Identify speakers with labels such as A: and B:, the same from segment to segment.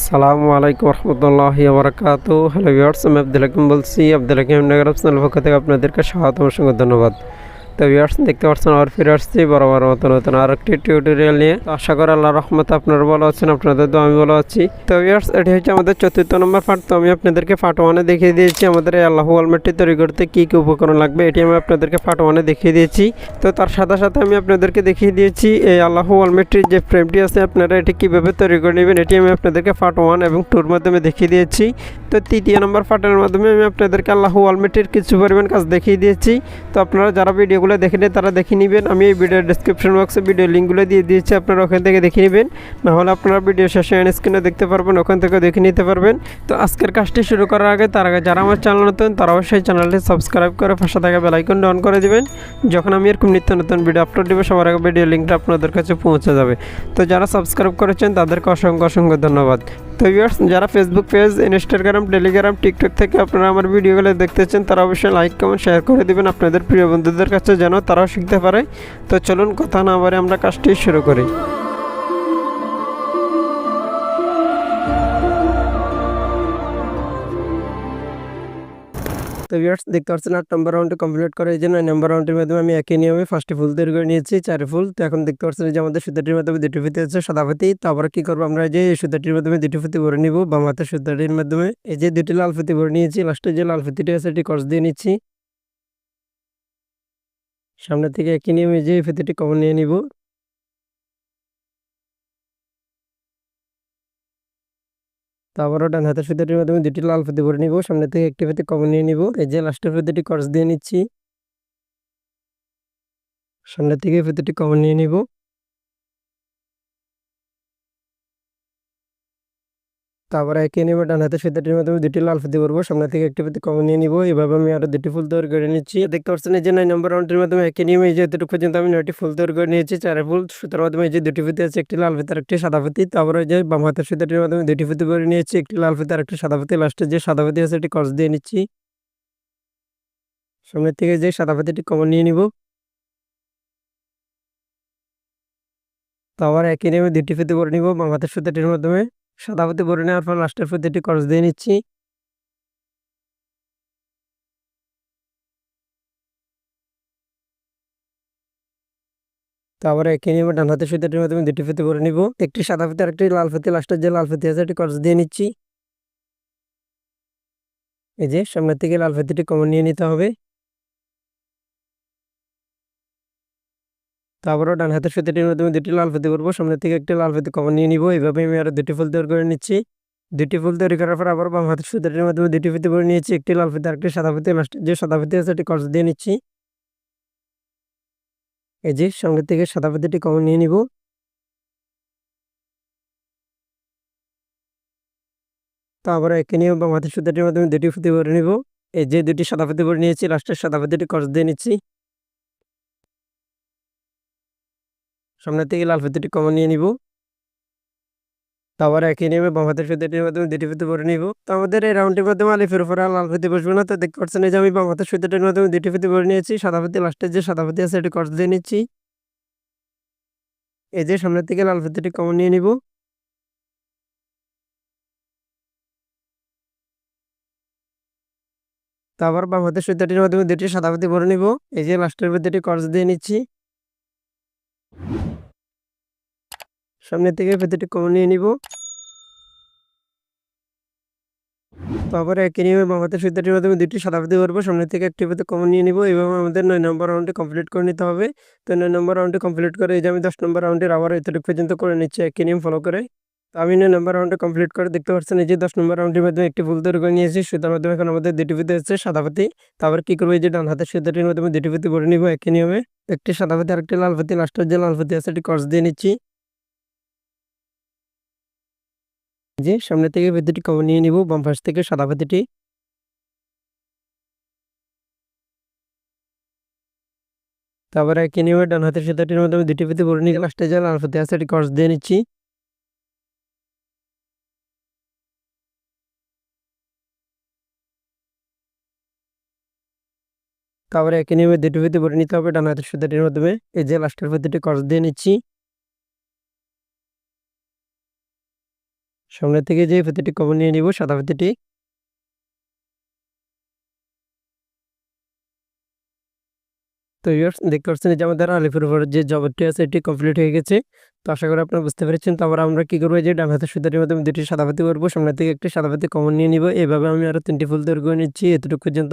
A: সালামু আলাইকুম রহমতুল্লাহ বরকাত হ্যালো ভিওর্স আমি আব্দুল হাকিম বলছি। আব্দুল হাকিম নগর আপনার পক্ষ থেকে আপনাদেরকে স্বাগত অসংখ্য ধন্যবাদ। তো ভিওর্স দেখতে পাচ্ছেন আর ফিরে আসছি, বরাবর মতো নতুন আর একটি টিউটোরিয়াল নিয়ে আশা করি আল্লাহ রহমত আপনারা ভালো আছেন, আপনাদের তো আমি ভালো আছি। তো ভিওর্স এটি হচ্ছে আমাদের চতুর্থ নম্বর পার্ট তো আমি আপনাদেরকে পার্ট ওয়ানে দেখিয়ে দিয়েছি, আমাদের এই আল্লাহ আলমেটটি তৈরি করতে কী কী উপকরণ লাগবে, এটি আমি আপনাদেরকে পার্ট ওয়ানে দেখিয়ে দিয়েছি। তো তার সাথে সাথে আমি আপনাদেরকে দেখিয়ে দিয়েছি, এই আল্লাহ আলমেট্রির যে ফ্রেমটি আছে, আপনারা এটি কীভাবে তৈরি করে নেবেন, এটি আমি আপনাদেরকে পার্ট ওয়ান এবং টুর মাধ্যমে দেখিয়ে দিয়েছি। তো তৃতীয় নম্বর পার্টের মাধ্যমে আমি আপনাদেরকে আল্লাহ আলমেট্রির কিছু পরিমাণ কাজ দেখিয়ে দিয়েছি। তো আপনারা যারা ভিডিওগুলো দেখেন তারা দেখে নেবেন। আমি এই ভিডিওর ডিসক্রিপশন বক্সে ভিডিও লিঙ্কগুলো দিয়ে দিয়েছি, আপনারা ওখান থেকে দেখে নেবেন। নাহলে আপনারা ভিডিও শেষে এন স্ক্রিনে দেখতে পারবেন, ওখান থেকে দেখে নিতে পারবেন। তো আজকের কাজটি শুরু করার আগে, তার আগে যারা আমার চ্যানেল নতুন, তারা অবশ্যই চ্যানেলটি সাবস্ক্রাইব করে পাশে থাকা বেলাইকন অন করে দেবেন। যখন আমি এরকম নিত্য নতুন ভিডিও আপলোড দেবো, সবার আগে ভিডিও লিঙ্কটা আপনাদের কাছে পৌঁছে যাবে। তো যারা সাবস্ক্রাইব করেছেন, তাদেরকে অসংখ্য অসংখ্য ধন্যবাদ। তো ভিউয়ার্স যারা Facebook page Instagram Telegram TikTok থেকে আপনারা আমার ভিডিওগুলো দেখতেছেন, তারা অবশ্যই লাইক কমেন্ট শেয়ার করে দেবেন আপনাদের প্রিয় বন্ধুদের কাছে যেন তারাও শিখতে পারে। তো চলুন কথা না বারে আমরা কাজটি শুরু করি। তো ভিউয়ার্স দেখতে পাচ্ছেন, আট নম্বর রাউন্ডে কমপ্লিট করে। এই জন্য নয় নম্বর রাউন্ডের মাধ্যমে আমি একই নিয়মে ফার্স্টে ফুল তৈরি করে নিয়েছি, চারে ফুল তো এখন দেখতে পাচ্ছেন যে আমাদের সুতাটির মাধ্যমে দুটি ফিতে আছে, সাদা ফিতি। তারপরে কি করব আমরা? যে সুতাটির মাধ্যমে দুটি ফুতি ভরে নিব। বাম হাতের সুতাটির মাধ্যমে এই যে দুটি লাল ফিতি ভরে নিয়েছি। লাস্টে যে লাল ফিতিটি আছে, এটি কস দিয়ে নিচ্ছি। সামনে থেকে একই নিয়মে যে ফিতিটি কমন নিয়ে নিব। তারপরও ডান হাতের ফিতাটির মাধ্যমে দুটি লাল ফিতে ভরে নিব, সামনে থেকে একটি ফিতে কমন নিয়ে নিব। এই যে লাস্টের ফিতেটি ক্রস দিয়ে নিচ্ছি। সামনে থেকে ফিতেটি কমন নিয়ে নিব। তারপরে একে নিব, ডান হাতের ফিতাটির মাধ্যমে দুটি লাল ফিতে করব সামনে থেকে একটি ফিতে কমন নিয়ে নিব। এভাবে আমি আরও দুটি ফুল তৈরি করে নিচ্ছি। দেখতে পাচ্ছেন এই যে নয় নম্বর রাউন্ডের মাধ্যমে একে নিয়মে এই যে এতটুকু পর্যন্ত আমি নয়টি ফুল তৈরি করে নিয়েছি চারে ফুল। সুতার মাধ্যমে এই যে দুটি ফিতে আছে, একটি লাল ফিতার একটি সাদা ফিতি তারপরে যে বাম হাতের ফিতাটির মাধ্যমে দুটি ফিতে করে নিয়েছি, একটি লাল ফিতার একটি সাদা ফিতি লাস্টে যে সাদা ফিতি আছে, এটি কস দিয়ে নিচ্ছি। সামনে থেকে যে সাদা ফিতিটি কমন নিয়ে নিব। তো আবার একই নিয়মে দুটি ফিতে করে নিব, বাম হাতের সুতাটির মাধ্যমে। সাদা ফিতে করে নেওয়ার পর লাস্টের ফিতেটি ক্রস দিয়ে নিচ্ছি। তারপরে একই নিয়মে ডান হাতের সুতাটির মাধ্যমে দুটি ফিতে করে নিব। একটি সাদা ফিতে আর একটি লাল ফিতে। লাস্টের যে লাল ফিতে আছে এটি ক্রস দিয়ে নিচ্ছি। এই যে, সামনের থেকে লাল ফিতেটি কমন নিয়ে নিতে হবে। তারপরও ডান হাতের ফিতেটির মাধ্যমে দুটি লাল ফিতে করব সামনে থেকে একটি লাল ফিতে কমন নিয়ে নিব। এইভাবে আমি আরও দুটি ফুল তৈরি করে নিচ্ছি। দুটি ফুল তৈরি করার পর আবার বাম হাতের ফিতেটির মাধ্যমে দুটি ফিতে করে নিয়েছি, একটি লাল ফিতে আরেকটি সাদা ফিতে লাস্টে যে সাদা ফিতে আছে এটি কর্স দিয়ে নিচ্ছি। এই যে সঙ্গে থেকে সাদা ফিতেটি কমন নিয়ে নিব। তারপর একে নিয়ে বাম হাতের সুতাটির মাধ্যমে দুটি ফুতে করে নিব। এই যে দুটি সাদা ফিতে ভরে নিয়েছি লাস্টের সাদা ফিতেটি কর্স দিয়ে নিচ্ছি। সামনে থেকে লাল ফিতেটি কমন নিয়ে নিব। তারপর একই নিয়মে বাম হাতের সুতাটির মাধ্যমে দুটি ফিতে ভরে নিব। তো আমাদের এই রাউন্ডের মাধ্যমে আলিফের উপরে লাল ফিতে বসবে না। তো দেখতে পাচ্ছেন এই যে আমি বাম হাতের সুতাটির মাধ্যমে দুটি ফিতে ভরে নিয়েছি। সাদা ফিতে লাস্টের যে সাদা ফিতে আছে এটি কর্স দিয়ে নিচ্ছি। এই যে সামনের থেকে লাল ফিতেটি কমন নিয়ে নিব। তারপর বাম হাতের সুতাটির মাধ্যমে দুটি সাদা ফিতে ভরে নিব। এই যে লাস্টের ফিতেটি কর্স দিয়ে নিচ্ছি। সামনে থেকে ফিতেটি কমন নিয়ে নিব। তারপরে একই নিয়মে বাম হাতের সুতাটির মাধ্যমে দুটি সাদা ফিতে করব সামনে থেকে একটি ফিতে কমন নিয়ে নিব। এইভাবে আমাদের নয় নম্বর রাউন্ডে কমপ্লিট করে নিতে হবে। তো নয় নম্বর রাউন্ডে কমপ্লিট করে এই যে আমি দশ নম্বর রাউন্ডের আবার এতটুকু পর্যন্ত করে নিচ্ছি। একই নিয়ম ফলো করে। তো আমি নয় নম্বর রাউন্ডে কমপ্লিট করে দেখতে পাচ্ছেন এই যে দশ নম্বর রাউন্ডের মাধ্যমে একটি ফুল তৈরি করে নিয়েছি। সুতার মাধ্যমে এখন আমাদের দুটি ফিতে হচ্ছে সাদা ফিতে তারপর কী করব এই যে ডান হাতের সুতাটির মাধ্যমে দুটি ফিতে ভরে নিব একই নিয়মে। একটি সাদা ফিতে আরেকটি লাল ফিতে লাস্টের যে লাল ফিতে আছে এটি কর্স দিয়ে নিচ্ছি। যে সামনে থেকে ফিতেটি কমন নিয়ে নিব, বাম পাশ থেকে সাদা ফিতেটি তারপরে একই নিয়মে ডান হাতের সুতাটির মাধ্যমে দুটি ফিতে ভরে নিয়ে লাস্টে যে লাল ফিতে আছে কর্স দিয়ে নিচ্ছি। তারপরে একই নিয়মে দুটি ফিতে ভরে নিতে হবে, ডান হাতের সুতাটির মাধ্যমে। এই যে লাস্টের ফিতেটি কর্স দিয়ে নিচ্ছি। সামনে থেকে যে ফিতেটি কমন নিয়ে নিব, সাদা ফিতেটি তো দেখতে পাচ্ছেন যে আমাদের আলিপুর উপর যে জবটি আছে, এটি কমপ্লিট হয়ে গেছে। তো আশা করি আপনারা বুঝতে পেরেছেন। তারপর আমরা কি করব? যে ডান হাতের সুতাটির মাধ্যমে দুটি সাদাপাতি করব। সামনে থেকে একটি সাদাপাতি কমন নিয়ে নিব। এভাবে আমি আরও তিনটি ফুল তৈরি করে নিচ্ছি এতটুকু পর্যন্ত।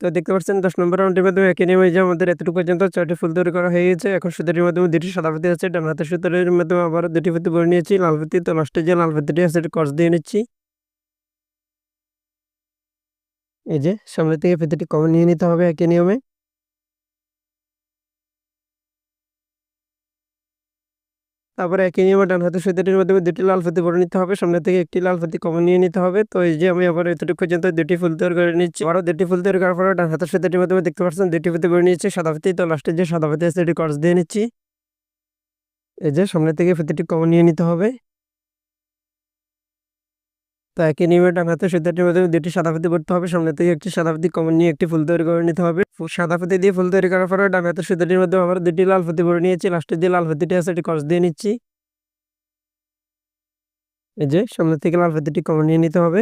A: তো দেখতে পাচ্ছেন, দশ নম্বর রাউন্ডের মাধ্যমে একই নিয়মে যে আমাদের এতটুকু পর্যন্ত ছয়টি ফুল তৈরি করা হয়েছে। এখন সুতাটির মাধ্যমে দুটি সাদা পাতি আছে, ডান হাতের সুতারের মাধ্যমে আবার দুটি পাতি করে নিয়েছি, লাল পাতি তো লাস্টে যে লাল পাতিটি আছে কস দিয়ে নিচ্ছি। এই যে সামনে থেকে ফিতেটি কমে নিয়ে নিতে হবে একই নিয়মে। তারপরে একই নিয়মে ডান হাতের সুতিটির মাধ্যমে দুটি লাল ফাতি ভরে নিতে হবে। সামনে থেকে একটি লাল ফাতি কমন নিয়ে নিতে হবে। তো এই যে আমি আবার এতটুকু পর্যন্ত দুটি ফুল তৈরি করে নিচ্ছি আরও দুটি ফুল তৈরি করার পরে ডান হাতের সুতিটির মাধ্যমে দেখতে পাচ্ছেন দুটি ফুতি ভরে নিয়েছি। সাদা ফাতি তো লাস্টে যে সাদা ফাতি আছে সেটি কর্স দিয়ে নিচ্ছি। এই যে সামনে থেকে ফুতিটি কমন নিয়ে নিতে হবে। তো একই নিয়মে হাতের সুতাটির মাধ্যমে দুটি সাদা ফতি ভরতে হবে। সামনে থেকে একটি সাদা ফতি কমন নিয়ে একটি ফুল তৈরি করে নিতে হবে। সাদা ফতি দিয়ে ফুল তৈরি করার পরে হাতের সুতাটির মাধ্যমে আবার দুটি লাল ফতি ভরে নিয়েছি। লাস্টে যে লাল ফতিটি আছে, সেটি কস দিয়ে নিচ্ছি। এই যে, সামনে থেকে লাল ফিতিটি কমন নিয়ে নিতে হবে।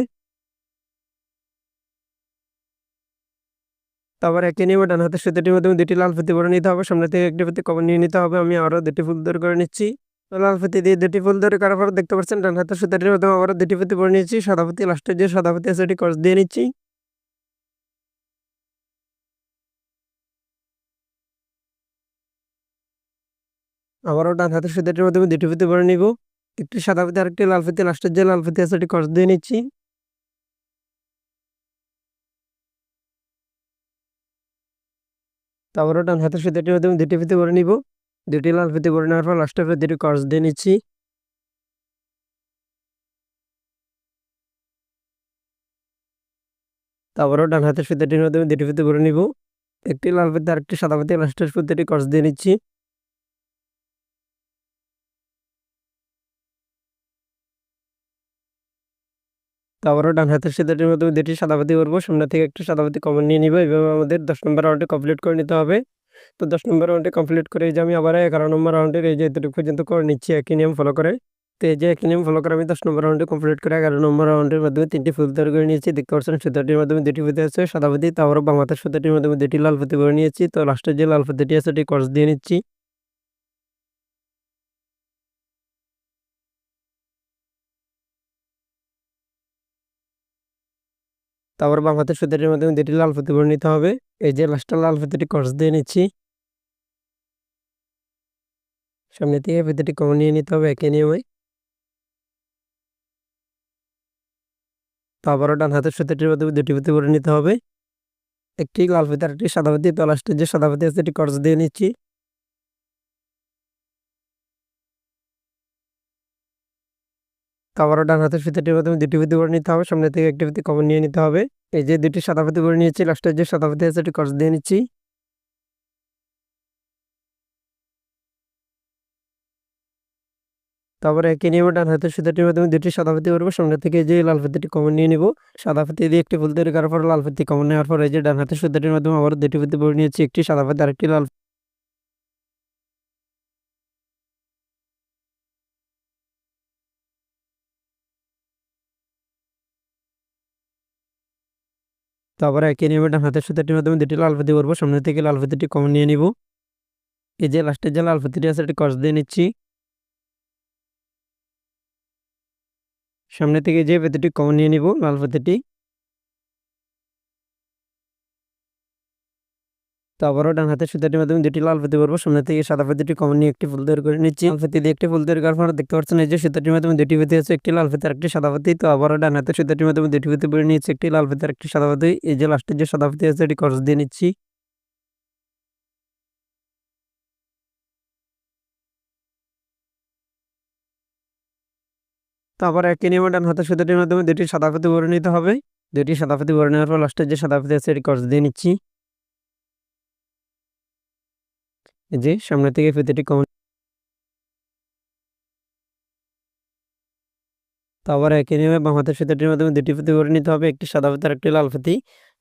A: তারপর একই নিয়মে ডান হাতের সুতিটির মাধ্যমে দুটি লাল ফিতি ভরে নিতে হবে। সামনে থেকে একটি ফিতি কমন নিয়ে নিতে হবে। আমি আরও দুটি ফুল তৈরি করে নিচ্ছি। তো লাল ফিতি দিয়ে দুটি ফুল তৈরি করার পর দেখতে পাচ্ছেন ডান হাতের সুতিটির মাধ্যমে আবার দুটি ফিতি ভরে নিচ্ছি সাদা ফিতি লাস্টে যে সাদা ফিতি আছে সেটি কস দিয়ে নিচ্ছি। আবারও ডান হাতের সুতিটির মাধ্যমে দুটি ফিতি ভরে নিব। একটি সাদা ফিতে আরেকটি লাল লাস্টের যে লাল আছে সেটি কস দিয়ে নিচ্ছি। তারপরও ডান হাতের সুতিটির মাধ্যমে দুটি ফিতে করে নিব। দুটি লাল ফিতে করে নেওয়ার পর লাস্টের দুটি কস দিয়ে নিচ্ছি। তারপরেও ডান হাতের সুতিটির মাধ্যমে দুটি ফিতে করে নিব। একটি লাল ফিতে আরেকটি সাদা ফিতে লাস্টের ফিতেটি কস দিয়ে নিচ্ছি। তো আবারও ডান হাতের সেতুটির মাধ্যমে দুটি সাদাপাতি করব সামনে থেকে একটি সাদাপাতি কমন নিয়ে নিব। এভাবে আমাদের দশ নম্বর রাউন্ডে কমপ্লিট করে নিতে হবে। তো দশ নম্বর রাউন্ডে কমপ্লিট করে এই যে আমি আবার এগারো নম্বর রাউন্ডের এই যে এতটুকু পর্যন্ত করে নিচ্ছি, একই নিয়ম ফলো করে। তো এই যে একই নিয়ম ফলো করে আমি দশ নম্বর রাউন্ডে কমপ্লিট করে এগারো নম্বর রাউন্ডের মাধ্যমে তিনটি ফুল তৈরি করে নিয়েছি। দেখতে পাচ্ছেন সুতাটির মাধ্যমে দুটি ফুতে আছে সাদাপাতি তারপর বাংলাদেশ সুতাটির মাধ্যমে দুটি লাল ফুতি করে নিয়েছি। তো লাস্টের যে লাল ফুতিটি আছে সেটি কর্স দিয়ে নিচ্ছি। তারপর বাম হাতের মাধ্যমে দুটি লাল ফতি ভরে নিতে হবে। এই যে লাস্টটা লাল ফতিটি কস দিয়ে নিচ্ছি। সামনে থেকে ফিতেটি কমন নিয়ে নিতে হবে একই নিয়মে। তারপরও ডান হাতের সুতাটির মাধ্যমে দুটি ফতি ভরে নিতে হবে। একটি লাল ফিতে আর একটি সাদা ফতি তো লাস্টের যে সাদা ফতি আছে সেটি কস দিয়ে নিচ্ছি। আবারও ডান হাতের ফিতাটির মাধ্যমে দুটি ফিতি করে নিতে হবে সামনে থেকে একটি ফিতি কমন নিয়ে নিতে হবে। এই যে দুটি সাদা ফিতি করে নিয়েছি লাস্টের যে সাদা ফিতি আছে কস দিয়ে নিচ্ছি। তারপরে একই নিয়ে ডান হাতের সুতাটির মাধ্যমে দুটি সাদা ফিতি করব সামনে থেকে যে লাল ফিতিটি কমন নিয়ে নিব। সাদা ফিতি দিয়ে একটি ফুল তৈরি করার পর লাল ফিতি কমন নেওয়ার পর এই যে ডান হাতের সুতাটির মাধ্যমে আবার দুটি ফিতি করে নিয়েছি, একটি সাদা ফিতি আরেকটি লাল তারপর একই নিয়মে ডান হাতের সুতাটির মাধ্যমে দুটি লাল ফিতি করব সামনে থেকে লাল কম নিয়ে নিব। এই যে লাস্টের যে লাল আছে এটি কস দিয়ে নিচ্ছি। সামনে থেকে যে ফিতিটি কমন নিয়ে নিব, লাল তো আবারও ডান হাতের সুতাটির মাধ্যমে দুটি লাল ফিতে করব সামনে থেকে সাদা ফিতেটি কমন নিয়ে একটি ফুল তৈরি করে নিচ্ছি। লাল ফিতে দিয়ে একটি ফুল তৈরি করার পর দেখতে পাচ্ছেন এই যে সুতাটির মাধ্যমে দুটি ফিতে আছে, একটি লাল ফিতে একটি সাদা ফিতে। তো আবারও ডান হাতের সুতাটির মাধ্যমে দুটি ফিতে পরে নিচ্ছি একটি লাল ফিতে একটি সাদা ফিতে। এই যে লাস্টের যে সাদা ফিতে আছে, এটি খরচ দিয়ে নিচ্ছি। তো আবার একই নিয়মে ডান হাতের সুতাটির মাধ্যমে দুটি সাদা ফিতে ভরে নিতে হবে। দুটি সাদা ফিতে ভরে নেওয়ার পর লাস্টের যে সাদা ফিতে আছে, এটি খরচ দিয়ে নিচ্ছি। যে সামনে থেকে ফিতেটি কমন তো আবার একই নিয়মে বাম হাতের ফিতেটির মাধ্যমে দুটি ফিতে করে নিতে হবে, একটি সাদা ফিতে আর একটি লাল ফিতি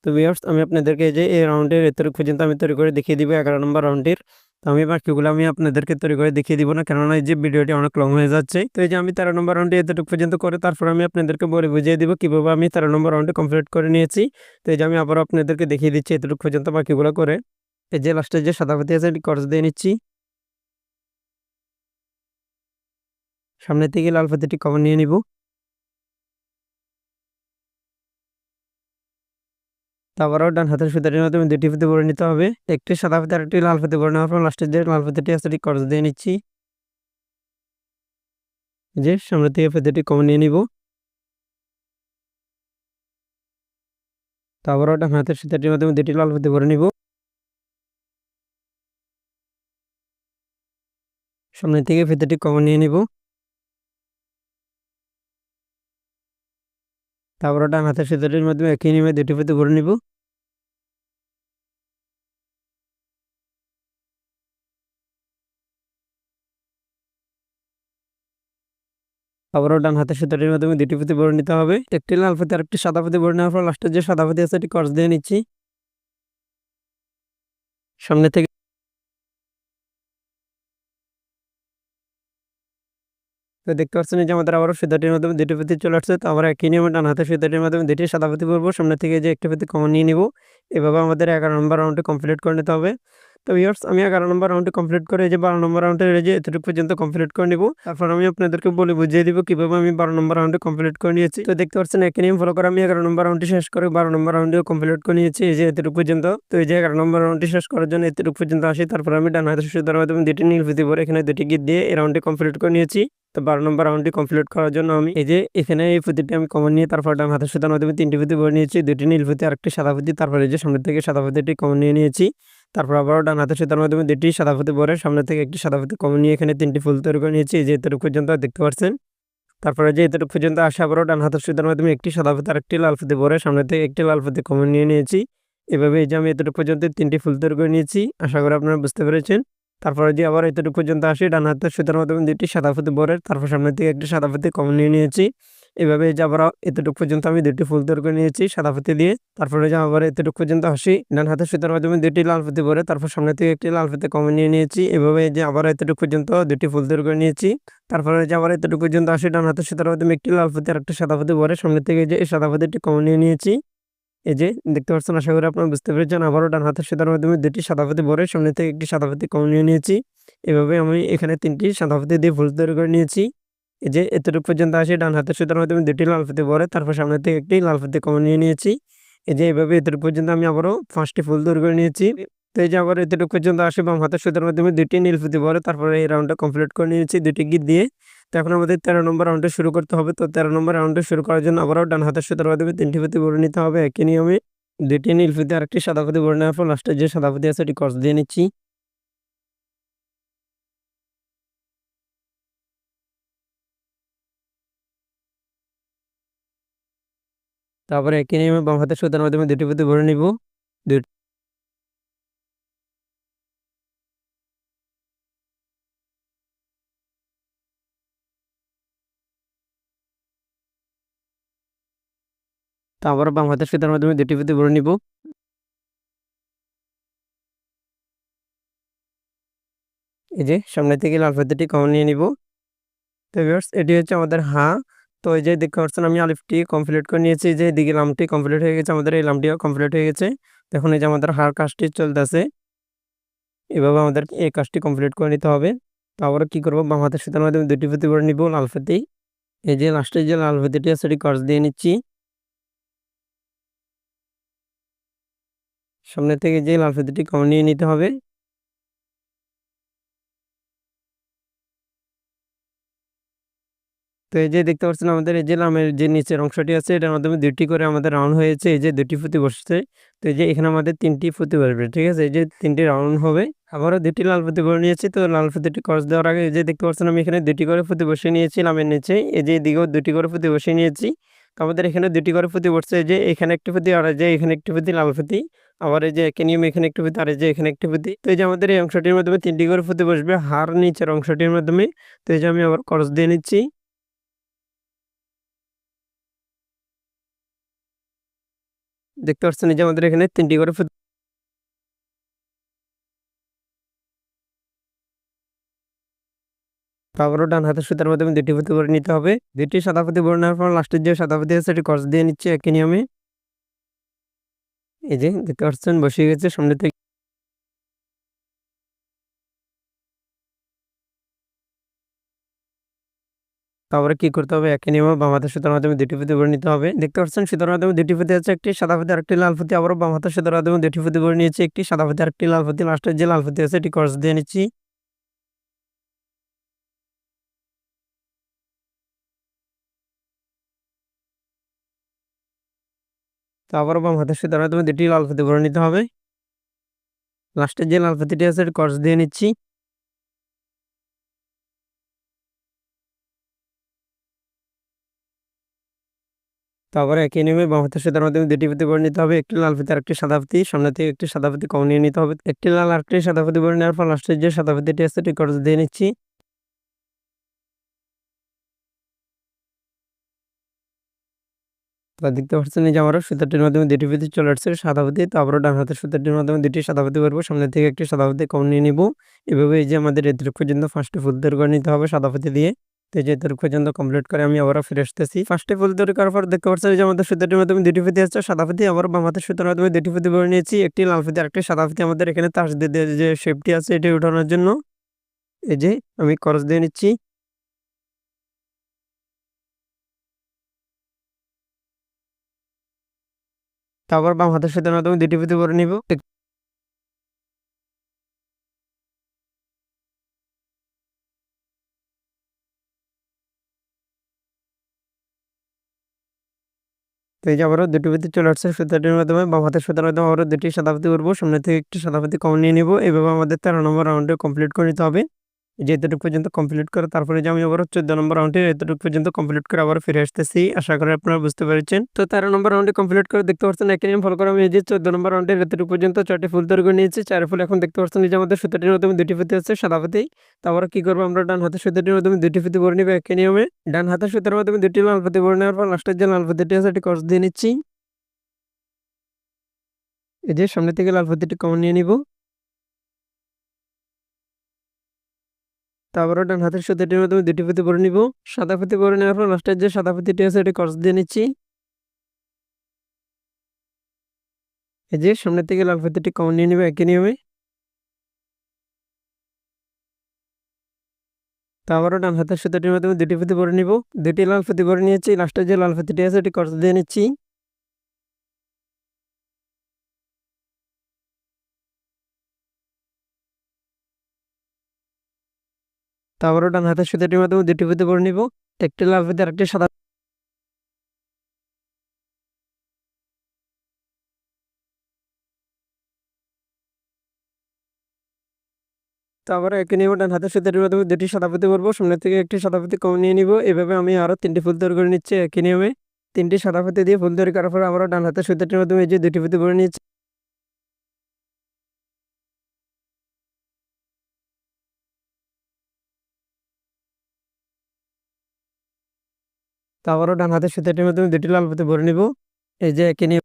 A: তো ভিউয়ার্স আমি আপনাদেরকে যে এই রাউন্ডের এতটুকু পর্যন্ত আমি তৈরি করে দেখিয়ে দিব, এগারো নম্বর রাউন্ডের তো আমি বাকিগুলো আমি আপনাদেরকে তৈরি করে দেখিয়ে দিব না, কেননা এই যে ভিডিওটি অনেক লং হয়ে যাচ্ছে। তো এই যে আমি তেরো নম্বর রাউন্ডে এতটুকু পর্যন্ত করে তারপর আমি আপনাদেরকে বলে বুঝিয়ে দিব কীভাবে আমি তেরো নম্বর রাউন্ডে কমপ্লিট করে নিয়েছি। তো এই যে আমি আবার আপনাদেরকে দেখিয়ে দিচ্ছি এতটুকু পর্যন্ত বাকিগুলো করে। এই যে লাস্টে যে সাদা পাতি আছে এটি করজ দিয়ে নিচ্ছি। সামনে থেকে লাল পাতিটি কমন নিয়ে নিব। তারপরেও ডান হাতের সুতাটির মাধ্যমে দুটি ফুতে ভরে নিতে হবে। একটি সাদা ফুতে আরেকটি লাল ফুতে ভরে নেওয়ার পর লাস্টের যে লাল ফুতেটি আছে, সেটি করজ দিয়ে নিচ্ছি। যে সামনে থেকে ফেতেটি কমে নিয়ে নিব। তারপরেও ডান হাতের সুতাটির মাধ্যমে দুটি লাল ফুতে ভরে নিব। সামনে থেকে ফেতেটি কমে নিয়ে নিব। তারপর ডান হাতের সুতাটির মাধ্যমে একই নিমে দুটি ফেতে ভরে নিব। আবারও ডান হাতের সুতাটির মাধ্যমে দুটি পুঁতি ভরে নিতে হবে। একটি লাল পুঁতি আর একটি সাদা পুঁতি ভরে নেওয়ার পর লাস্টের যে সাদা পুঁতি আছে এটি কর্স দিয়ে নিচ্ছি। সামনে থেকে তো দেখতে পাচ্ছেন যে আমাদের আবারও সিদ্ধাটির মাধ্যমে দুটি পুঁতি চলে আসছে। তো আমরা একই নিয়ম ডান হাতে সিদ্ধাটির মাধ্যমে দুটি সাদা পাতি পড়ব সামনে থেকে যে একটি প্রতি কমন নিয়ে নিব। এভাবে আমাদের এগারো নম্বর রাউন্ডে কমপ্লিট করে নিতে হবে। তো ইয়ার্স আমি এগারো নম্বর রাউন্ডে কমপ্লিট করে যে বারো নম্বর রাউন্ডে যে এতটুকু পর্যন্ত কমপ্লিট করে নিব। তারপর আমি আপনাদেরকে বলে বুঝিয়ে দিব কীভাবে আমি বারো নম্বর রাউন্ডে কমপ্লিট করে নিয়েছি। তো দেখতে পাচ্ছেন একই নিয়ম ফলো করে আমি এগারো নম্বর রাউন্ডটি শেষ করে বারো নম্বর রাউন্ডেও কমপ্লিট করে নিয়েছি এই যে এতটুকু পর্যন্ত। তো এই যে এগারো নম্বর রাউন্ডটি শেষ করার জন্য এতটুকু পর্যন্ত আসি। তারপর আমি ডান হাতে সুতার মাধ্যমে দুটি নীল পরে এখানে দুটি গিট দিয়ে এই রাউন্ডটি কমপ্লিট করে নিয়েছি। তো বারো নম্বর রাউন্ডটি কমপ্লিট করার জন্য আমি এই যে এখানে এই ফুতিটি আমি কমন নিয়ে তারপর ডান হাতের সুতার মাধ্যমে তিনটি ফুতি ভরে নিয়েছি। দুটি নীল ফুতি আর একটি সাদা ফুতি। তারপরে এই যে সামনে থেকে সাদা ফুতিটি কমন নিয়ে নিয়েছি। তারপর আবারও ডান হাতের সুতার মাধ্যমে দুটি সাদা ফুতি ভরে সামনে থেকে একটি সাদা ফুতি কমন নিয়ে এখানে তিনটি ফুল তৈরি করে নিয়েছি যে এতটুকু পর্যন্ত দেখতে পাচ্ছেন। তারপরে যে এতটুকু পর্যন্ত আসা আবারও ডান হাতের সুতার মাধ্যমে একটি সাদা ফুতি আর একটি লাল ফুতি ভরে সামনে থেকে একটি লাল ফুতি কমন নিয়ে নিয়েছি। এভাবে এই যে আমি এতটুকু পর্যন্ত তিনটি ফুল তৈরি করে নিয়েছি, আশা করি আপনারা বুঝতে পেরেছেন। তারপরে যে আবার এতটুকু পর্যন্ত আসি ডান হাতের সুতার মাধ্যমে দুটি সাদা ফুতি ভরে তারপর সামনে থেকে একটি সাদা ফুতি কমন নিয়ে নিয়েছি। এভাবে যে আবার এতটুকু পর্যন্ত আমি দুটি ফুল তৈরি করে নিয়েছি, সাদা ফুতি দিয়ে। তারপরে যে আবার এতটুকু পর্যন্ত আসি ডান হাতের সুতার মাধ্যমে দুটি লাল ফুতি ভরে তারপর সামনে থেকে একটি লাল ফুতি কমে নিয়ে নিয়েছি। এভাবে যে আবার এতটুকু পর্যন্ত দুটি ফুল তৈরি করে নিয়েছি। তারপরে যে আবার এতটুকু পর্যন্ত আসি ডান হাতের সুতার মাধ্যমে একটি লাল ফুতি আর একটা সাদা ফুতি ভরে সামনে থেকে যে এই সাদা ফুতিটি কমে নিয়ে নিয়েছি। এই যে দেখতে পাচ্ছেন, আশা করি আপনারা বুঝতে পেরেছেন, আবারও ডান হাতের সুতার মাধ্যমে দুটি সাদা ফুতি ভরে সামনে থেকে একটি সাদা ফুতি কমে নিয়ে নিয়েছি। এভাবে আমি এখানে তিনটি সাদা ফুতি দিয়ে ফুল তৈরি করে নিয়েছি। যে এতটুকু পর্যন্ত আসি, ডান হাতের সুতার মাধ্যমে দুটি লাল ফুতি ভরে তারপর সামনে থেকে একটি লাল ফুতি কমে নিয়ে নিয়েছি। এই যে এভাবে এতটুকু পর্যন্ত আমি আবারও পাঁচটি ফুল তৈরি করে নিয়েছি। তো এই যে আবার এতটুকু পর্যন্ত আসি, বাম হাতের সুতার মাধ্যমে দুটি নীল ফুতি ভরে তারপরে এই রাউন্ডটা কমপ্লিট করে নিয়েছি দুটি গিট দিয়ে। তো এখন আমাদের তেরো নম্বর রাউন্ডে শুরু করতে হবে। তো তেরো নম্বর রাউন্ডে শুরু করার জন্য আবারও ডান হাতের সুতার মাধ্যমে তিনটি ফুতি ভরে নিতে হবে। একই নিয়মে দুটি নীল ফুতি আরেকটি সাদা ফুতি ভরে নেওয়ার পর লাস্টে যে সাদা ফুতি আছে, এটি কস দিয়ে নিচ্ছি। তারপরে একই নিয়মে বাম হাতের সুতার মাধ্যমে দুটি পুঁতি ভরে নিব। তারপরে বাম হাতের সুতার মাধ্যমে দুটি পুঁতি ভরে নিব। এই যে সামনে থেকে লাল পাতিটি কমন নিয়ে নিব। তো এটি হচ্ছে আমাদের হা। তো এই যে দেখতে পাচ্ছেন, আমি আলিফটি কমপ্লিট করে নিয়েছি। যে এদিকে লামটি কমপ্লিট হয়ে গেছে, আমাদের এই লামটিও কমপ্লিট হয়ে গেছে। দেখুন, এই যে আমাদের হার কাজটি চলতেছে। এভাবে আমাদের এই কাজটি কমপ্লিট করে নিতে হবে। তারপরে কি করব? বাম হাতের সুতার মাধ্যমে দুটি ফুতি করে নিব, লাল ফেতি। এই যে লাস্টে যে লাল ফেতিটি আছে সেটি কাজ দিয়ে নিচ্ছি। সামনে থেকে যে লাল ফেতিটি কম নিয়ে নিতে হবে। তো এই যে দেখতে পাচ্ছেন আমাদের এই যে লামের যে নিচের অংশটি আছে এটার মাধ্যমে দুটি করে আমাদের রাউন্ড হয়েছে এই যে দুটি ফুতি বসছে তো এই যে এখানে আমাদের তিনটি ফুতি বসবে ঠিক আছে এই যে তিনটি রাউন্ড হবে আবারও দুটি লাল ফুতি করে নিয়েছি তো লাল ফুতিটি ক্রস দেওয়ার আগে এই যে দেখতে পাচ্ছেন আমি এখানে দুটি করে ফুতি বসে নিয়েছি লামের নিচে এই যে এদিকেও দুটি করে ফুতি বসে নিয়েছি আমাদের এখানে দুটি করে ফুতি বসছে যে এখানে একটি ফুতি আর যে এখানে একটি ফুতি লাল ফুতি আবার এই যে একে নিয়ম এখানে একটি ফুতি আর এই যে এখানে একটি ফুতি তো এই যে আমাদের এই অংশটির মাধ্যমে তিনটি করে ফুতি বসবে হার নিচের অংশটির মাধ্যমে তো এই যে আমি আবার ক্রস দিয়ে নিচ্ছি দেখতে পাচ্ছেন যে আমাদের এখানে তিনটি করে আবারও ডান হাতের সুতার মাধ্যমে দুটি ফুতি করে নিতে হবে। দুটি সাদা ফুতি ভরে নেওয়ার পর লাস্টের যে সাদা ফুতি আছে, সেটি কস দিয়ে নিচ্ছে একই নিয়মে। এই যে দেখতে পাচ্ছেন, বসিয়ে গেছে সামনে থেকে। তারপরে কি করতে হবে? একই নিয়মে বাম হাতের সুতার মাধ্যমে দুটি ফুতি ভরে নিতে হবে। দেখতে পাচ্ছেন, সুতার মাধ্যমে দুটি ফুতি আছে একটি সাদা ফুতি আরেকটি লাল ফুতি আবারও বাম হাতের সুতার মাধ্যমে দুটি ফুতি ভরে নিয়েছি, একটি সাদা ফুতি আরেকটি লাল ফুতি লাস্টের যে লাল ফুতি আছে, এটি কস দিয়ে নিচ্ছি। তো আবারও বাম হাতের সুতার মাধ্যমে দুটি লাল ফুতি ভরে নিতে হবে। লাস্টের যে লাল ফুতিটি আছে, এটি কস দিয়ে নিচ্ছি। তারপরে একই নিয়মে বাম হাতের সুতার মাধ্যমে দুটি ফিতে বরে নিতে হবে, একটি লাল ফিতে একটি সাদা ফিতি সামনে থেকে একটি সাদা ফিতি কম নিয়ে নিতে হবে। একটি লাল আর একটি সাদা ফিতি বরে নেওয়ার পর লাস্টের যে সাদা ফিতিটি আছে এটি খরচ দিয়ে নিচ্ছি। দেখতে পাচ্ছেন যে আমারও সুতাটির মাধ্যমে দুটি ফিতে চলে আসছে, সাদা ফিতি তারপরে ডান হাতের সুতাটির মাধ্যমে দুটি সাদা ফিতি করব সামনে থেকে একটি সাদা ফিতি কম নিয়ে নিব। এভাবে এই যে আমাদের এতটুকু পর্যন্ত ফার্স্টে ফুল তৈরি করে নিতে হবে সাদা ফিতি দিয়ে। তো যে পর্যন্ত কমপ্লিট করে আমি আবারও ফিরে আসতেছি। ফার্স্টে ফুল তৈরি করার পর দেখতে পাচ্ছি যে আমাদের সুতাটির মাধ্যমে দুটি ফিতে আসছে সাদা ফিতে আবার বাম হাতের সুতার মাধ্যমে দুটি ফিতে বলে নিয়েছি, একটি লাল ফিতে আরেকটি সাদা ফিতে আমাদের এখানে তাস দিয়ে যে শেপটি আছে, এটি উঠানোর জন্য এই যে আমি খরচ দিয়ে নিচ্ছি। তারপর বাম হাতের সুতার মাধ্যমে দুটি ফিতে করে নিব। তো এই যে আবারও দুটি ভিত্তি চলে আসছে, সুতাটির মাধ্যমে বা হাতের সুতার মাধ্যমে আবারও দুটি সাদাপাতি করব সামনে থেকে একটি সাদাপাতি কম নিয়ে নিব। এভাবে আমাদের তেরো নম্বর রাউন্ডে কমপ্লিট করে নিতে হবে। যে এতটুকু পর্যন্ত কমপ্লিট করে, তারপরে যে আমি আবার চোদ্দ নম্বর রাউন্ডে এতটুকু পর্যন্ত কমপ্লিট করে আবার ফিরে আসতেছি। আশা করি আপনারা বুঝতে পেরেছেন। তো তেরো নম্বর রাউন্ডে কমপ্লিট করে দেখতে পাচ্ছেন একই নিয়ম ফলো করে আমি যে চোদ্দ নম্বর রাউন্ডের এতটুকু পর্যন্ত চারটি ফুল তৈরি করে নিয়েছি। চার ফুল এখন দেখতে পাচ্ছেন যে আমাদের সুতাটির মাধ্যমে দুটি ফুতি আছে, সাদা ফুতি তারপর কি করব আমরা? ডান হাতের সুতাটির মাধ্যমে দুটি ফুতি ভরে নিবো একই নিয়মে। ডান হাতের সুতার মাধ্যমে দুটি লাল ফুতি ভরে নেওয়ার পর লাস্টের যে লাল ফুতিটি আছে এটি কস দিয়ে নিচ্ছি। এই যে সামনে থেকে লাল ফুতিটি কমন নিয়ে নিব। তারপরে ডান হাতের সুতিটির মাধ্যমে দুটি পুঁতি পরে নিব। সাদা পুঁতি পরে নেওয়ার পর লাস্টের যে সাদা পুঁতিটি আছে এটি কস দিয়ে নিচ্ছি। এই যে সামনের থেকে লাল পুঁতিটি কমন নিয়ে নিবে একই নিয়মে। তারপরে ডান হাতের সুতিটির মাধ্যমে দুটি পুঁতি পরে নিব। দুটি লাল পুঁতি পরে নিয়েছি, লাস্টের যে লাল পুঁতিটি আছে এটি কস দিয়ে নিচ্ছি। তারপরে ডান হাতের সুতাটির মাধ্যমে দুটি পুঁতে পরে নিব, একটি লাল ফিতে আরেকটি সাদা। তারপরে একে নিব, ডান হাতের সুতাটির মাধ্যমে দুটি সাদা পুঁতে পরবো সামনে থেকে একটি সাদা পুঁতে কম নিয়ে নিব, এভাবে আমি আরও তিনটি ফুল তৈরি করে নিচ্ছি একই নিয়মে। তিনটি সাদা পুঁতে দিয়ে ফুল তৈরি করার পর আমরা ডান হাতের সুতাটির মাধ্যমে এই যে দুটি পুঁতে পরে নিচ্ছি। তারপরও ডান হাতের সুতাটির মাধ্যমে দুটি লাল পুঁতে ভরে নিব। এই যে একে নিয়ে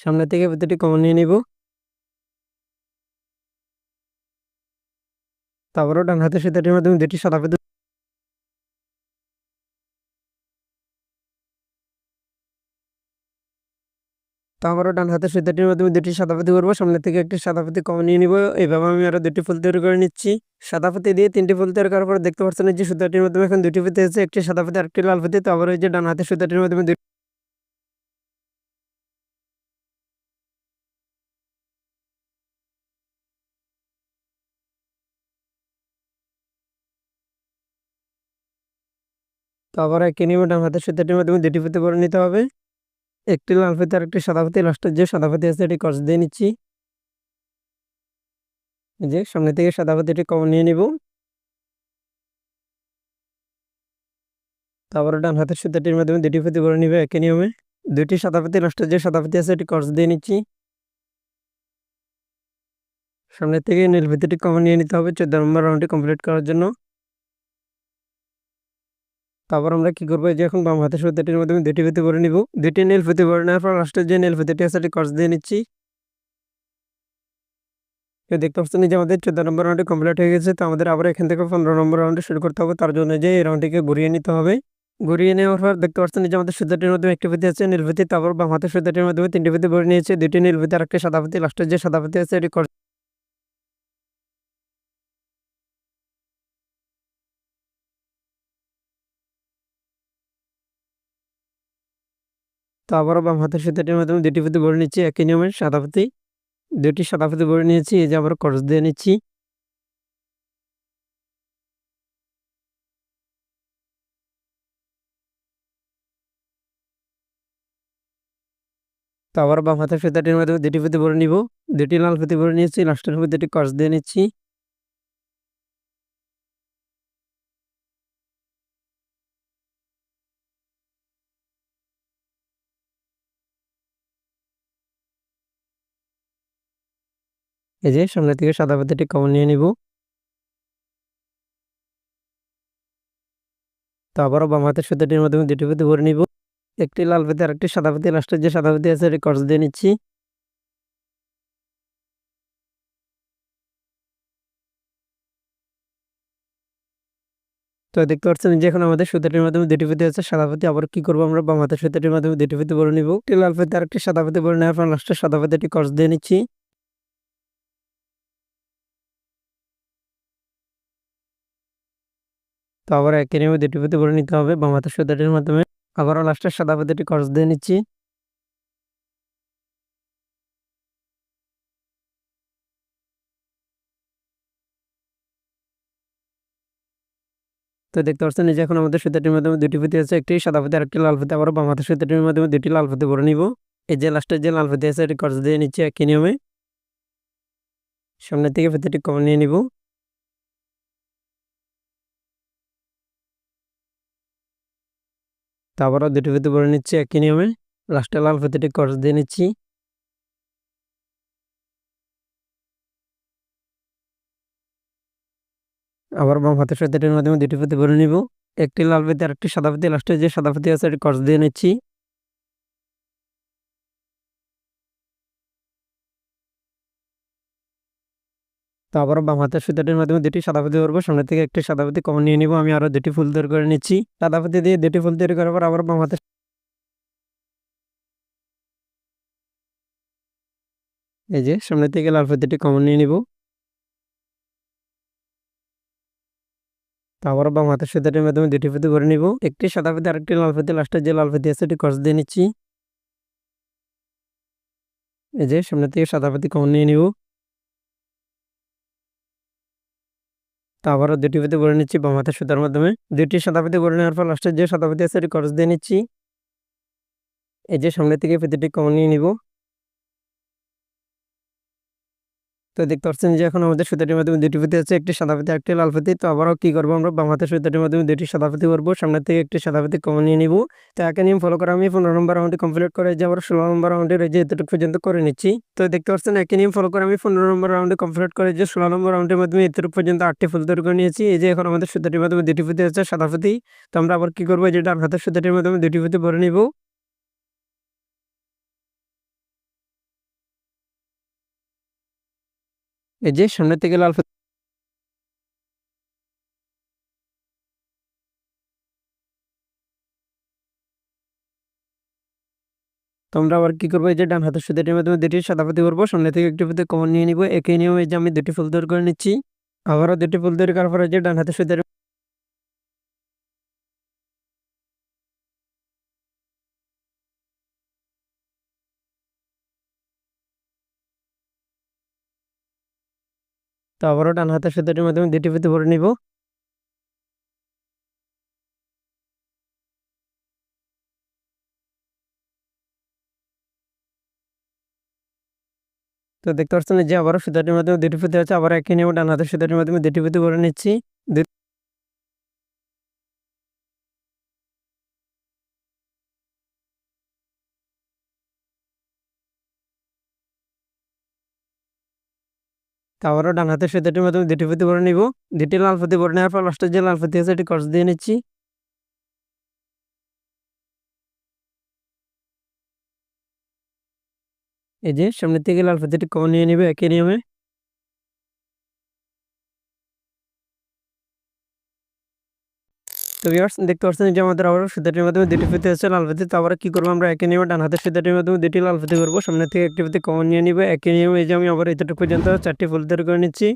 A: সামনে থেকে প্রতিটি কমন নিয়ে নিব। তারপরও ডান হাতের সুতাটির মাধ্যমে দুটি সাদা পুঁতে তারপরে ডান হাতের সুতাটির মাধ্যমে দুটি সাদা পাতি করব, সামনে থেকে একটি সাদা পাতি কমে নিয়ে নিবো। এইভাবে আমি আরও দুটি ফুল তৈরি করে নিচ্ছি। সাদা পাতি দিয়ে তিনটি ফুল তৈরি করার পর দেখতে পাচ্ছেন যে সুতাটির মাধ্যমে এখন দুটি ফুতে আছে একটি সাদা পাতি আরেকটি লাল পাতি। তারপরে ওই যে ডান হাতে সুতাটির মাধ্যমে দুটি একে নিয়ে ডান হাতের সুতাটির মাধ্যমে দুটি ফুতে করে নিতে হবে। একটি লাল ফিতে আর একটি সাদা ফিতে লাস্টের যে সাদা ফিতে আছে এটি কস দিয়ে নিচ্ছি। যে সামনে থেকে সাদা ফিতেটি কমন নিয়ে নিব। তারপরে ডান হাতের সুতাটির মাধ্যমে দুটি ফিতে ভরে নিবে একই নিয়মে। দুটি সাদা ফিতে লাস্টের যে সাদা ফিতে আছে এটি কস দিয়ে নিচ্ছি। সামনে থেকে নীল ফিতেটি কমন নিয়ে নিতে হবে। চোদ্দ নম্বর রাউন্ডটি কমপ্লিট করার জন্য। তারপর আমরা কি করব? যে এখন বাম হাতের সুতাটির মাধ্যমে দুটি ফিতে ভরে নিব। দুটি নীল ফিতে ভরে নেওয়ার পর লাস্টের যে নীল ফিতেটি আছে সেটি কস দিয়ে নিচ্ছি। তো দেখতে পাচ্ছেন যে আমাদের চোদ্দ নম্বর রাউন্ডে কমপ্লিট হয়ে গেছে। তো আমাদের আবার এখান থেকে পনেরো নম্বর রাউন্ডে শুরু করতে হবে। তার জন্য যে এই রাউন্ডটিকে ঘুরিয়ে নিতে হবে। ঘুরিয়ে নেওয়ার পর দেখতে পাচ্ছেন যে আমাদের সুতাটির মাধ্যমে একটি ফিতে আছে নীলফিতি তারপর বাম হাতের সুতাটির মাধ্যমে তিনটি ফিতে ভরে নিয়েছে। দুটি নীলফিতি আর একটি সাদা ফিতে লাস্টের যে সাদা আছে, এটি তো আবারও বাম হাতের সুতাটির মাধ্যমে দুটি ফিতে ভরে নিচ্ছি, একই নিয়মের সাদা ফিতে দুটি সাদা ফিতে ভরে নিয়েছি, এই যে আবার ক্রস দিয়ে নিচ্ছি। তো আবার বাম হাতের ফিতাটির মাধ্যমে দুটি ফিতে ভরে নিব। দুটি লাল ফিতে ভরে নিয়েছি, লাস্টের মধ্যে দুটি ক্রস দিয়ে নিচ্ছি। এই যে সামনে থেকে সাদা ফিতাটি কমন নিয়ে নিব। তো আবারও বাম হাতের সুতাটির মাধ্যমে দুটি ফিতে ভরে নিব। একটি লাল ফিতে আর একটি সাদা ফিতে লাস্টের যে সাদা ফিতে আছে ক্রস দিয়ে নিচ্ছি। তো দেখতে পাচ্ছেন যে, এখন আমাদের সুতাটির মাধ্যমে দুটি ফিতে আছে, সাদা ফিতে আবার কি করব আমরা? বাম হাতের সুতাটির মাধ্যমে দুটি ফিতে ভরে নিব। একটি লাল ফিতে আর একটি সাদা ফিতে ভরে নেওয়ার পর লাস্টের সাদা ফিতেটি ক্রস দিয়ে নিচ্ছি। তো আবার একই নিয়মে দুটি ফিতে ভরে নিতে হবে। বাম হাতের সুতাটির মাধ্যমে আবারও লাস্টের সাদা ফিতেটি ক্রস দিয়ে নিচ্ছি। তো দেখতে পাচ্ছেন যে এখন আমাদের সুতাটির মাধ্যমে দুটি ফিতে আছে, একটি সাদা ফিতে আর একটি লাল ফিতে আবার বাম সুতাটির মাধ্যমে দুটি লাল ফিতে ভরে নিব। এই যে লাস্টের যে লাল ফিতে আছে, এটি কর্জ দিয়ে নিচ্ছি একই নিয়মে। সামনের থেকে ফিতেটি কমন নিয়ে নিব। তারপরও দুটি ফিতে ভরে নিচ্ছি, একই নিয়মে। লাস্টে লাল ফিতেটি ক্রস দিয়ে নিচ্ছি। আবার বাম হাতের সাথে মাধ্যমে দুটি ফিতে ভরে নিব। একটি লাল ফিতে আর একটি সাদা ফিতে। লাস্টে যে সাদা ফিতে আছে, এটি ক্রস দিয়ে নিচ্ছি। তো আবার বাম হাতের সুতাটির মাধ্যমে দুটি সাদা ফিতে করব সামনে থেকে একটি সাদা ফিতে কমন নিয়ে নিব। আমি আরও দুটি ফুল তৈরি করে নিচ্ছি। সাদা ফিতে দিয়ে দুটি ফুল তৈরি করার পর আবার বাম এই যে সামনে থেকে লাল ফিতেটি কমন নিয়ে নিব। তো আবার বাম হাতের সুতাটির মাধ্যমে দুটি ফিতে করে নিব। একটি সাদা ফিতে আরেকটি লাল ফিতে লাস্টে যে লাল ফিতে আছে, এটি কস দিয়ে নিচ্ছি। এই যে সামনে থেকে সাদা ফিতে কমন নিয়ে নিব। তো আবারও দুটি পেতে বলে নিচ্ছি বাম সুতার মাধ্যমে। দুটি সাদা বলে নেওয়ার পর লাস্টে যে সাদা ফিতে আছে এটি খরচ দিয়ে নিচ্ছি। এই যে সামনে থেকে পেতিটি কমন নিয়ে নিব। তো দেখতে পাচ্ছেন যে এখন আমাদের সুতাটির মাধ্যমে দুটি ফিতে আছে, একটি সাদা ফিতে একটি লাল ফিতে তো আবারও কী করব আমরা? বাম হাতের সুতাটির মাধ্যমে দুটি সাদা ফিতে করব সামনে থেকে একটি সাদা ফিতে কমন নিয়ে নিব। তো একে নিয়ম ফলো করে আমি পনেরো নম্বর রাউন্ডে কমপ্লিট করে যে আবার ষোলো নম্বর রাউন্ডে রয়েছে এতটুকু পর্যন্ত করে নিচ্ছি। তো দেখতে পাচ্ছেন একই নিয়ম ফলো করে আমি পনেরো নম্বর রাউন্ডে কমপ্লিট করে যে ষোলো নম্বর রাউন্ডের মাধ্যমে এতটুকু পর্যন্ত আটটি ফুল তৈরি করে নিয়েছি। এই যে এখন আমাদের সুতাটির মাধ্যমে দুটি ফিতে আছে, সাদা ফিতি তো আমরা আবার কী করব? যে ডান হাতের সুতাটির মাধ্যমে দুটি ফিতে ভরে নিব। এই যে সামনের থেকে লাল ফিতে তোমরা আবার কি করব? এই যে ডান হাতের সুদের মাধ্যমে দুটি সাদা করব। সামনে থেকে একটি ফুতে কমন নিয়ে নিবো। একই নিয়মে যে আমি দুটি ফুল তৈরি করে নিচ্ছি, আবারও দুটি ফুল তৈরি করার পরে যে ডান হাতের সুতার তো আবারও ডান হাতের সুতোটির মাধ্যমে দুটি ফুতে ভরে নিব। তো দেখতে পাচ্ছেন যে আবারও সুতাটির মাধ্যমে দুটি ফুতে আছে, আবার একই নিয়মে ডান হাতের সুতাটির মাধ্যমে দুটি ফুতে ভরে নিচ্ছি। তারপরে ডান হাতে সুতোটির মাধ্যমে দুটি ফুতি ভরে নিব। দুটি লাল ফুতি ভরে নেওয়ার পর লাস্টের যে লাল ফুতি আছে এটি কষ দিয়ে নিচ্ছি। এই যে সামনের থেকে লাল ফুতিটি কম নিয়ে নিবে, একই নিয়মে। তো ভিউয়ার্স দেখতে পাচ্ছেন যে আমাদের আবার সিদ্ধাটির মাধ্যমে দুটি ফিতে আছে লাল ফিতে। তো আবার কি করব আমরা? একে নিয়মে ডান হাতের সিদ্ধাটির মাধ্যমে দুটি লাল ফিতে করব। সামনে থেকে একটি ফিতে কমন নিয়ে নিবে। একে নিয়ে এই যে আমি আবার এতটুকু পর্যন্ত চারটি ফুল তৈরি করে নিচ্ছি।